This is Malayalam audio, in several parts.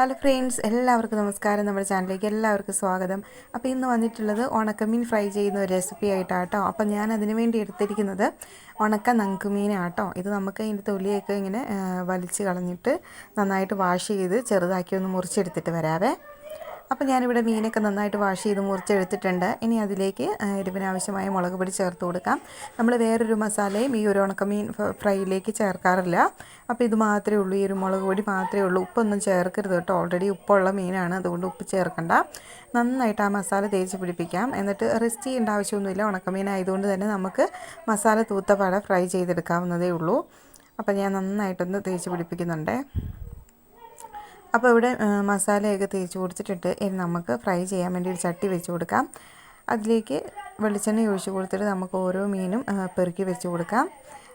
ഹലോ ഫ്രണ്ട്സ് എല്ലാവർക്കും നമസ്കാരം. നമ്മുടെ ചാനലിലേക്ക് എല്ലാവർക്കും സ്വാഗതം. അപ്പോൾ ഇന്ന് വന്നിട്ടുള്ളത് ഉണക്കമീൻ ഫ്രൈ ചെയ്യുന്ന ഒരു റെസിപ്പി ആയിട്ടാട്ടോ. അപ്പോൾ ഞാൻ അതിന് വേണ്ടി എടുത്തിരിക്കുന്നത് ഉണക്ക നങ്കുമീനാട്ടോ. ഇത് നമുക്ക് അതിന്റെ തൊലിയൊക്കെ ഇങ്ങനെ വലിച്ച് കളഞ്ഞിട്ട് നന്നായിട്ട് വാഷ് ചെയ്ത് ചെറുതാക്കി ഒന്ന് മുറിച്ചെടുത്തിട്ട് വരാവേ. അപ്പോൾ ഞാനിവിടെ മീനൊക്കെ നന്നായിട്ട് വാഷ് ചെയ്ത് മുറിച്ചെടുത്തിട്ടുണ്ട്. ഇനി അതിലേക്ക് എരിവിനാവശ്യമായ മുളക് പൊടി ചേർത്ത് കൊടുക്കാം. നമ്മൾ വേറൊരു മസാലയും ഈ ഒരു ഉണക്കമീൻ ഫ്രൈയിലേക്ക് ചേർക്കാറില്ല. അപ്പോൾ ഇത് മാത്രമേ ഉള്ളൂ. ഈ ഒരു മുളക് പൊടി മാത്രമേ ഉള്ളൂ. ഉപ്പൊന്നും ചേർക്കരുത് കേട്ടോ. ഓൾറെഡി ഉപ്പുള്ള മീനാണ്. അതുകൊണ്ട് ഉപ്പ് ചേർക്കണ്ട. നന്നായിട്ട് ആ മസാല തേച്ച് പിടിപ്പിക്കാം. എന്നിട്ട് റിസ്റ്റ് ചെയ്യേണ്ട ആവശ്യമൊന്നുമില്ല. ഉണക്കമീൻ ആയതുകൊണ്ട് തന്നെ നമുക്ക് മസാല തൂത്തപാടെ ഫ്രൈ ചെയ്തെടുക്കാവുന്നതേ ഉള്ളൂ. അപ്പോൾ ഞാൻ നന്നായിട്ടൊന്ന് തേച്ച് പിടിപ്പിക്കുന്നുണ്ടേ. അപ്പോൾ ഇവിടെ മസാലയൊക്കെ തേച്ച് കൊടുത്തിട്ടുണ്ട്. ഇനി നമുക്ക് ഫ്രൈ ചെയ്യാൻ വേണ്ടി ഒരു ചട്ടി വെച്ച് കൊടുക്കാം. അതിലേക്ക് വെളിച്ചെണ്ണ ഒഴിച്ച് കൊടുത്തിട്ട് നമുക്ക് ഓരോ മീനും പെറുക്കി വെച്ച് കൊടുക്കാം.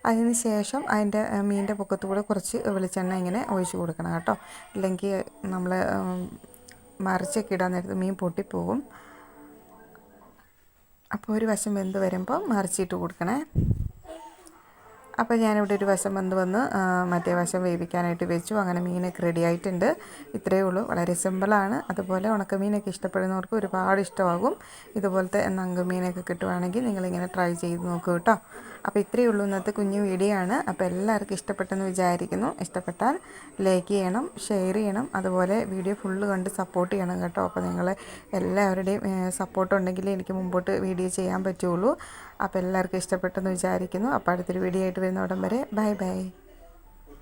അതിന് ശേഷം അതിന്റെ മീനിന്റെ മീനിന്റെ പൊക്കത്തൂടെ കുറച്ച് വെളിച്ചെണ്ണ ഇങ്ങനെ ഒഴിച്ച് കൊടുക്കണം കേട്ടോ. അല്ലെങ്കിൽ നമ്മൾ മറിച്ചൊക്കെ ഇടാൻ നേരത്ത് മീൻ പൊട്ടിപ്പോകും അപ്പോൾ ഒരു വശം വെന്ത് വരുമ്പോൾ മറിച്ചിട്ട് കൊടുക്കണേ. അപ്പോൾ ഞാനിവിടെ ഒരു വശം വന്ന് വന്ന് മറ്റേ വശം വേവിക്കാനായിട്ട് വെച്ചു. അങ്ങനെ മീനൊക്കെ റെഡി ആയിട്ടുണ്ട് ഇത്രയേ ഉള്ളൂ. വളരെ സിമ്പിളാണ് അതുപോലെ ഉണക്കമീനൊക്കെ ഇഷ്ടപ്പെടുന്നവർക്ക് ഒരുപാട് ഇഷ്ടമാകും. ഇതുപോലത്തെ നങ്കുമീനൊക്കെ കിട്ടുവാണെങ്കിൽ നിങ്ങളിങ്ങനെ ട്രൈ ചെയ്ത് നോക്കൂ കേട്ടോ. അപ്പോൾ ഇത്രയേ ഉള്ളൂ ഇന്നത്തെ കുഞ്ഞു വീഡിയോ ആണ്. അപ്പോൾ എല്ലാവർക്കും ഇഷ്ടപ്പെട്ടെന്ന് വിചാരിക്കുന്നു. ഇഷ്ടപ്പെട്ടാൽ ലൈക്ക് ചെയ്യണം ഷെയർ ചെയ്യണം. അതുപോലെ വീഡിയോ ഫുള്ള് കണ്ട് സപ്പോർട്ട് ചെയ്യണം കേട്ടോ. അപ്പോൾ നിങ്ങൾ എല്ലാവരുടെയും സപ്പോർട്ട് ഉണ്ടെങ്കിൽ എനിക്ക് മുമ്പോട്ട് വീഡിയോ ചെയ്യാൻ പറ്റുള്ളൂ. അപ്പോൾ എല്ലാവർക്കും ഇഷ്ടപ്പെട്ടെന്ന് വിചാരിക്കുന്നു. അപ്പോൾ അടുത്തൊരു വീഡിയോ ആയിട്ട് വരുന്ന ഉടൻ വരെ ബൈ ബൈ.